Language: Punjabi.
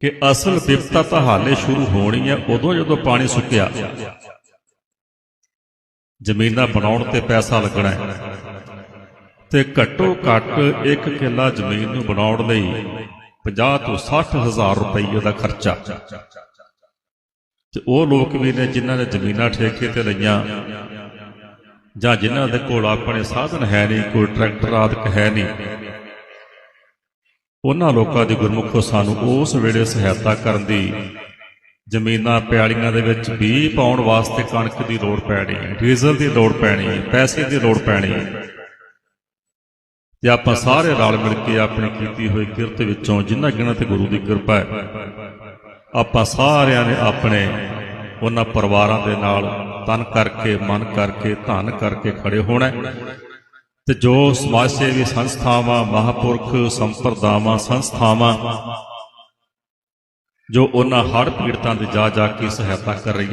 ਕਿ ਅਸਲ ਵਿਪਤਾ ਤਾਂ ਹਾਲੇ ਸ਼ੁਰੂ ਹੋਣੀ ਹੈ ਉਦੋਂ ਜਦੋਂ ਪਾਣੀ ਸੁੱਕਿਆ। ਜ਼ਮੀਨਾਂ ਬਣਾਉਣ ਤੇ ਪੈਸਾ ਲੱਗਣਾ ਹੈ। ਤੇ ਘੱਟੋ ਘੱਟ ਇੱਕ ਕਿੱਲਾ ਜ਼ਮੀਨ ਨੂੰ ਬਣਾਉਣ ਲਈ 50 ਤੋਂ 60 ਹਜ਼ਾਰ ਰੁਪਏ ਦਾ ਖਰਚਾ। ਤੇ ਉਹ ਲੋਕ ਵੀ ਨੇ ਜਿਨ੍ਹਾਂ ਨੇ ਜ਼ਮੀਨਾਂ ਠੇਕੇ ਤੇ ਲਈਆਂ ਜਾਂ ਜਿਨ੍ਹਾਂ ਦੇ ਕੋਲ ਆਪਣੇ ਸਾਧਨ ਹੈ ਨਹੀਂ ਕੋਈ ਟਰੈਕਟਰ ਆਦਿਕ ਹੈ ਨਹੀਂ। ਉਹਨਾਂ ਲੋਕਾਂ ਦੀ ਗੁਰਮੁਖੋ ਸਾਨੂੰ ਉਸ ਵੇਲੇ ਸਹਾਇਤਾ ਕਰਨ ਦੀ ਜ਼ਮੀਨਾਂ ਪਿਆਲੀਆਂ ਦੇ ਵਿੱਚ ਵੀ ਪਾਉਣ ਵਾਸਤੇ ਕਣਕ ਦੀ ਲੋੜ ਪੈਣੀ ਹੈ ਡੀਜ਼ਲ ਦੀ ਲੋੜ ਪੈਣੀ ਹੈ ਪੈਸੇ ਦੀ ਲੋੜ ਪੈਣੀ। ਹੈ ਤੇ ਆਪਾਂ ਸਾਰੇ ਰਲ ਮਿਲ ਕੇ ਆਪਣੀ ਕੀਤੀ ਹੋਈ ਕਿਰਤ ਵਿੱਚੋਂ ਜਿੰਨਾ ਗਿਣਾ ਤੇ ਗੁਰੂ ਦੀ ਕਿਰਪਾ ਹੈ। ਆਪਾਂ ਸਾਰਿਆਂ ਨੇ ਆਪਣੇ ਉਹਨਾਂ ਪਰਿਵਾਰਾਂ ਦੇ ਨਾਲ ਤਨ ਕਰਕੇ, ਮਨ ਕਰਕੇ, ਧਨ ਕਰਕੇ ਖੜੇ ਹੋਣਾ ਤੇ ਜੋ ਸਮਾਜ ਸੇਵੀ ਸੰਸਥਾਵਾਂ, ਮਹਾਪੁਰਖ ਸੰਪਰਦਾਵਾਂ, ਸੰਸਥਾਵਾਂ ਜੋ ਉਹਨਾਂ ਹੜ੍ਹ ਪੀੜਤਾਂ ਦੀ ਜਾ ਜਾ ਕੇ ਸਹਾਇਤਾ ਕਰ ਰਹੀਆਂ